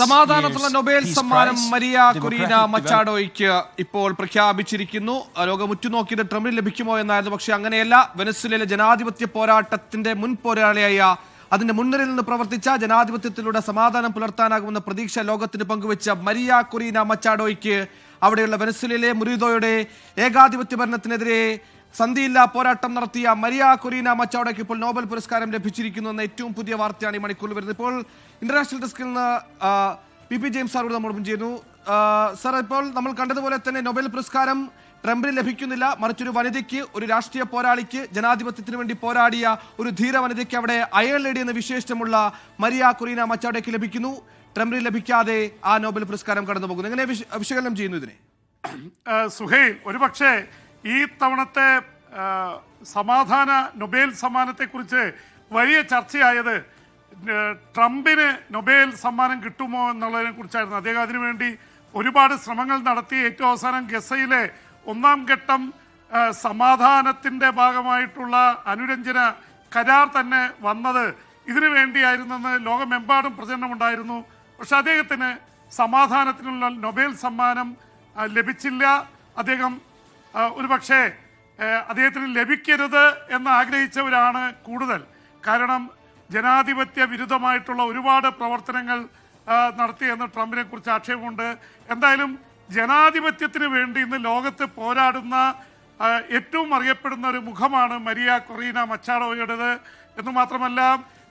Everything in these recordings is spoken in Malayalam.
സമാധാനത്തിനുള്ള നൊബേൽ സമ്മാനം മരിയ കൊറീന മച്ചാഡോയ്ക്ക് ഇപ്പോൾ പ്രഖ്യാപിച്ചിരിക്കുന്നു. ലോകം ഉറ്റുനോക്കിയത് ട്രംപിന് ലഭിക്കുമോ എന്നായിരുന്നു. പക്ഷേ അങ്ങനെയല്ല. വെനസ്വലയിലെ ജനാധിപത്യ പോരാട്ടത്തിന്റെ മുൻ പോരാളിയായ അതിന്റെ മുൻനിരയിൽ നിന്ന് പ്രവർത്തിച്ച ജനാധിപത്യത്തിലൂടെ സമാധാനം പുലർത്താനാകുമെന്ന പ്രതീക്ഷ ലോകത്തിന് പങ്കുവച്ച മരിയ കൊറീന മച്ചാഡോയ്ക്ക് അവിടെയുള്ള വെനസ്വലയിലെ മുറിതോയുടെ ഏകാധിപത്യ ഭരണത്തിനെതിരെ സന്ധിയില്ലാ പോരാട്ടം നടത്തിയ മരിയ കൊറീന മച്ചാവടയ്ക്ക് ഇപ്പോൾ നോബൽ പുരസ്കാരം ലഭിച്ചിരിക്കുന്നു എന്ന ഏറ്റവും പുതിയ വാർത്തയാണ് ഈ മണിക്കൂറിൽ വരുന്നത്. ഇപ്പോൾ ഇന്റർനാഷണൽ ഡെസ്കിൽ നിന്ന് പി പി ജെയിംസ് സാറോട് നമ്മോടൊപ്പം ചെയ്യുന്നു സർ ഇപ്പോൾ നമ്മൾ കണ്ടതുപോലെ തന്നെ നോബൽ പുരസ്കാരം ട്രംപിന് ലഭിക്കുന്നില്ല. മറിച്ചൊരു വനിതയ്ക്ക് ഒരു രാഷ്ട്രീയ പോരാളിക്ക് ജനാധിപത്യത്തിന് വേണ്ടി പോരാടിയ ഒരു ധീര വനിതയ്ക്ക് അവിടെ അയൽ ലേഡി എന്ന വിശേഷമുള്ള മരിയ കൊറീന മച്ചാവടയ്ക്ക് ലഭിക്കുന്നു. ട്രംപിന് ലഭിക്കാതെ ആ നോബൽ പുരസ്കാരം കടന്നു പോകുന്നു എങ്ങനെ വിശകലനം ചെയ്യുന്നു ഇതിനെ? സുഹൈൽ ഒരുപക്ഷെ ഈ തവണത്തെ സമാധാന നൊബേൽ സമ്മാനത്തെക്കുറിച്ച് വലിയ ചർച്ചയായത് ട്രംപിന് നൊബേൽ സമ്മാനം കിട്ടുമോ എന്നുള്ളതിനെ കുറിച്ചായിരുന്നു. അദ്ദേഹം അതിനുവേണ്ടി ഒരുപാട് ശ്രമങ്ങൾ നടത്തി. ഏറ്റവും അവസാനം ഗസയിലെ ഒന്നാം ഘട്ടം സമാധാനത്തിന്റെ ഭാഗമായിട്ടുള്ള അനുരഞ്ജന കരാർ തന്നെ വന്നത് ഇതിനു വേണ്ടിയായിരുന്നെന്ന് ലോകമെമ്പാടും പ്രചരണമുണ്ടായിരുന്നു. പക്ഷെ അദ്ദേഹത്തിന് സമാധാനത്തിനുള്ള നൊബേൽ സമ്മാനം ലഭിച്ചില്ല. അദ്ദേഹം ആ, ഒരുപക്ഷെ അദ്ദേഹത്തിന് ലഭിക്കരുത് എന്ന് ആഗ്രഹിച്ചവരാണ് കൂടുതൽ. കാരണം ജനാധിപത്യ വിരുദ്ധമായിട്ടുള്ള ഒരുപാട് പ്രവർത്തനങ്ങൾ നടത്തിയെന്ന് ട്രംപിനെ കുറിച്ച് ആക്ഷേപമുണ്ട്. എന്തായാലും ജനാധിപത്യത്തിന് വേണ്ടി ഇന്ന് ലോകത്ത് പോരാടുന്ന ഏറ്റവും അറിയപ്പെടുന്ന ഒരു മുഖമാണ് മരിയ കൊറീന മച്ചാഡോയുടേത് എന്ന് മാത്രമല്ല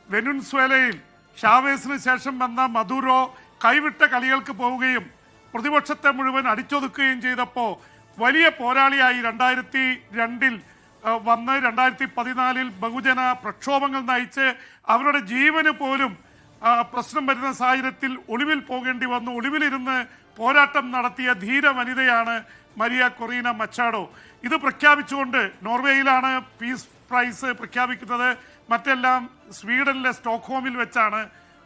വെനുൻസ്വേലയിൽ ഷാവേസിന് ശേഷം വന്ന മധുരോ കൈവിട്ട കളികൾക്ക് പോവുകയും പ്രതിപക്ഷത്തെ മുഴുവൻ അടിച്ചൊതുക്കുകയും ചെയ്തപ്പോൾ വലിയ പോരാളിയായി രണ്ടായിരത്തി രണ്ടിൽ വന്ന് രണ്ടായിരത്തി പതിനാലിൽ ബഹുജന പ്രക്ഷോഭങ്ങൾ നയിച്ച് അവരുടെ ജീവന് പോലും പ്രശ്നം വരുന്ന സാഹചര്യത്തിൽ ഒളിവിൽ പോകേണ്ടി വന്നു. ഒളിവിലിരുന്ന് പോരാട്ടം നടത്തിയ ധീര വനിതയാണ് മരിയ കൊറീന മച്ചാഡോ ഇത് പ്രഖ്യാപിച്ചുകൊണ്ട് നോർവേയിലാണ് പീസ് പ്രൈസ് പ്രഖ്യാപിക്കുന്നത്. മറ്റെല്ലാം സ്വീഡനിലെ സ്റ്റോക്ക്ഹോമിൽ വെച്ചാണ്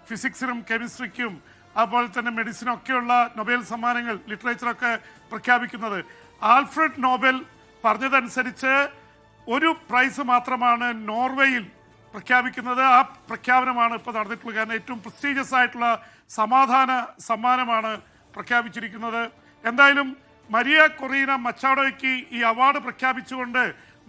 ഫിസിക്സിനും കെമിസ്ട്രിക്കും അതുപോലെ തന്നെ മെഡിസിനൊക്കെയുള്ള നൊബേൽ സമ്മാനങ്ങൾ ലിറ്ററേച്ചറൊക്കെ പ്രഖ്യാപിക്കുന്നത്. ആൽഫ്രഡ് നോബൽ പറഞ്ഞതനുസരിച്ച് ഒരു പ്രൈസ് മാത്രമാണ് നോർവേയിൽ പ്രഖ്യാപിക്കുന്നത്. ആ പ്രഖ്യാപനമാണ് ഇപ്പോൾ നടന്നിട്ടുള്ളത്. കാരണം ഏറ്റവും പ്രസ്റ്റീജിയസ് ആയിട്ടുള്ള സമാധാന സമ്മാനമാണ് പ്രഖ്യാപിച്ചിരിക്കുന്നത്. എന്തായാലും മരിയ കൊറീന മച്ചാഡോയ്ക്ക് ഈ അവാർഡ് പ്രഖ്യാപിച്ചുകൊണ്ട്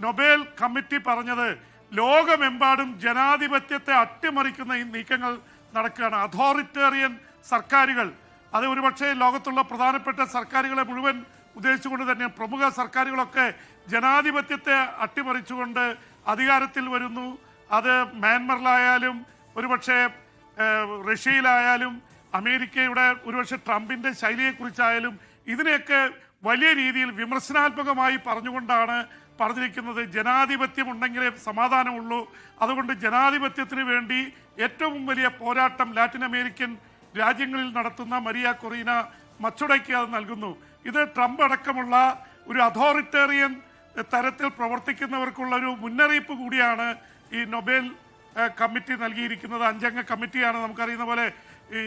നൊബേൽ കമ്മിറ്റി പറഞ്ഞത് ലോകമെമ്പാടും ജനാധിപത്യത്തെ അട്ടിമറിക്കുന്ന ഈ നീക്കങ്ങൾ നടക്കുകയാണ്. അതോറിറ്റേറിയൻ സർക്കാരുകൾ അത് ഒരുപക്ഷെ ലോകത്തുള്ള പ്രധാനപ്പെട്ട സർക്കാരുകളെ മുഴുവൻ ഉദ്ദേശിച്ചുകൊണ്ട് തന്നെ പ്രമുഖ സർക്കാരുകളൊക്കെ ജനാധിപത്യത്തെ അട്ടിമറിച്ചുകൊണ്ട് അധികാരത്തിൽ വരുന്നു. അത് മ്യാൻമറിലായാലും ഒരുപക്ഷെ റഷ്യയിലായാലും അമേരിക്കയുടെ ഒരുപക്ഷെ ട്രംപിന്റെ ശൈലിയെക്കുറിച്ചായാലും ഇതിനെയൊക്കെ വലിയ രീതിയിൽ വിമർശനാത്മകമായി പറഞ്ഞുകൊണ്ടാണ് പറഞ്ഞിരിക്കുന്നത്. ജനാധിപത്യം ഉണ്ടെങ്കിലേ സമാധാനമുള്ളൂ. അതുകൊണ്ട് ജനാധിപത്യത്തിന് വേണ്ടി ഏറ്റവും വലിയ പോരാട്ടം ലാറ്റിൻ അമേരിക്കൻ രാജ്യങ്ങളിൽ നടത്തുന്ന മരിയ കൊറീന മച്ചുടയ്ക്ക് അത് നൽകുന്നു. ഇത് ട്രംപ് അടക്കമുള്ള ഒരു അതോറിറ്റേറിയൻ തരത്തിൽ പ്രവർത്തിക്കുന്നവർക്കുള്ള ഒരു മുന്നറിയിപ്പ് കൂടിയാണ് ഈ നൊബേൽ കമ്മിറ്റി നൽകിയിരിക്കുന്നത്. അഞ്ചംഗ കമ്മിറ്റിയാണ് നമുക്കറിയുന്ന പോലെ ഈ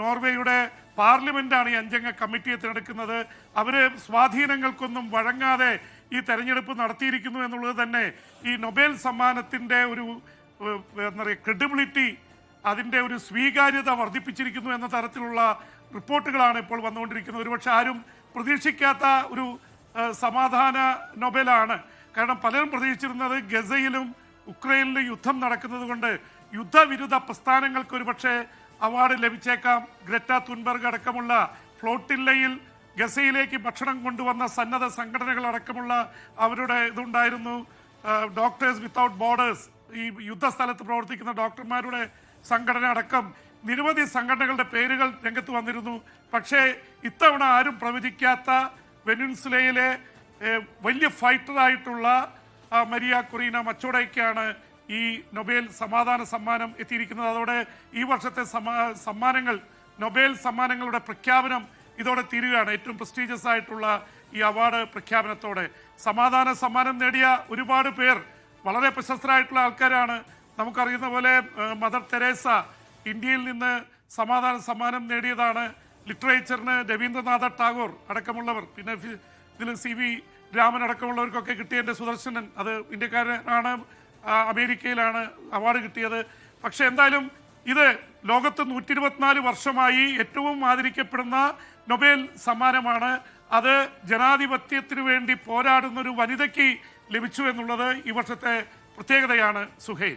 നോർവേയുടെ പാർലമെന്റാണ് ഈ അഞ്ചംഗ കമ്മിറ്റിയെ തിരഞ്ഞെടുക്കുന്നത്. അവർ സ്വാധീനങ്ങൾക്കൊന്നും വഴങ്ങാതെ ഈ തെരഞ്ഞെടുപ്പ് നടത്തിയിരിക്കുന്നു എന്നുള്ളത് തന്നെ ഈ നൊബേൽ സമ്മാനത്തിന്റെ ഒരു എന്താ പറയുക ക്രെഡിബിലിറ്റി അതിന്റെ ഒരു സ്വീകാര്യത വർദ്ധിപ്പിച്ചിരിക്കുന്നു എന്ന തരത്തിലുള്ള റിപ്പോർട്ടുകളാണ് ഇപ്പോൾ വന്നുകൊണ്ടിരിക്കുന്നത്. ഒരുപക്ഷെ ആരും പ്രതീക്ഷിക്കാത്ത ഒരു സമാധാന നൊബേലാണ്. കാരണം പലരും പ്രതീക്ഷിച്ചിരുന്നത് ഗസയിലും ഉക്രൈനിലും യുദ്ധം നടക്കുന്നത് കൊണ്ട് യുദ്ധവിരുദ്ധ പ്രസ്ഥാനങ്ങൾക്ക് ഒരുപക്ഷെ അവാർഡ് ലഭിച്ചേക്കാം. ഗ്രറ്റ തുൻബർഗ് അടക്കമുള്ള ഫ്ലോട്ടില്ലയിൽ ഗസയിലേക്ക് ഭക്ഷണം കൊണ്ടുവന്ന സന്നദ്ധ സംഘടനകൾ അടക്കമുള്ള അവരുടെ ഇതുണ്ടായിരുന്നു. ഡോക്ടേഴ്സ് വിത്തൗട്ട് ബോർഡേഴ്സ് ഈ യുദ്ധസ്ഥലത്ത് പ്രവർത്തിക്കുന്ന ഡോക്ടർമാരുടെ സംഘടന അടക്കം നിരവധി സംഘടനകളുടെ പേരുകൾ രംഗത്ത് വന്നിരുന്നു. പക്ഷേ ഇത്തവണ ആരും പ്രവചിക്കാത്ത വെനിൻസുലയിലെ വലിയ ഫൈറ്ററായിട്ടുള്ള മരിയ കൊറീന മച്ചോടയ്ക്കാണ് ഈ നൊബേൽ സമാധാന സമ്മാനം എത്തിയിരിക്കുന്നത്. അതോടെ ഈ വർഷത്തെ സമ്മാനങ്ങൾ നൊബേൽ സമ്മാനങ്ങളുടെ പ്രഖ്യാപനം ഇതോടെ തീരുകയാണ്. ഏറ്റവും പ്രസ്റ്റീജിയസ് ആയിട്ടുള്ള ഈ അവാർഡ് പ്രഖ്യാപനത്തോടെ. സമാധാന സമ്മാനം നേടിയ ഒരുപാട് പേർ വളരെ പ്രശസ്തരായിട്ടുള്ള ആൾക്കാരാണ്. നമുക്കറിയുന്ന പോലെ മദർ തെരേസ ഇന്ത്യയിൽ നിന്ന് സമാധാന സമ്മാനം നേടിയതാണ് ലിറ്ററേച്ചറിന് രവീന്ദ്രനാഥ ടാഗോർ അടക്കമുള്ളവർ. പിന്നെ ഇതിൽ സി വി രാമൻ അടക്കമുള്ളവർക്കൊക്കെ കിട്ടിയതിന്റെ സുദർശനൻ അത് ഇന്ത്യക്കാരനാണ് അമേരിക്കയിലാണ് അവാർഡ് കിട്ടിയത്. പക്ഷേ എന്തായാലും ഇത് ലോകത്ത് നൂറ്റി ഇരുപത്തിനാല് വർഷമായി ഏറ്റവും ആദരിക്കപ്പെടുന്ന നൊബേൽ സമ്മാനമാണ്. അത് ജനാധിപത്യത്തിനു വേണ്ടി പോരാടുന്ന ഒരു വനിതയ്ക്ക് ലഭിച്ചു എന്നുള്ളത് ഈ വർഷത്തെ പ്രത്യേകതയാണ് സുഹൈൽ.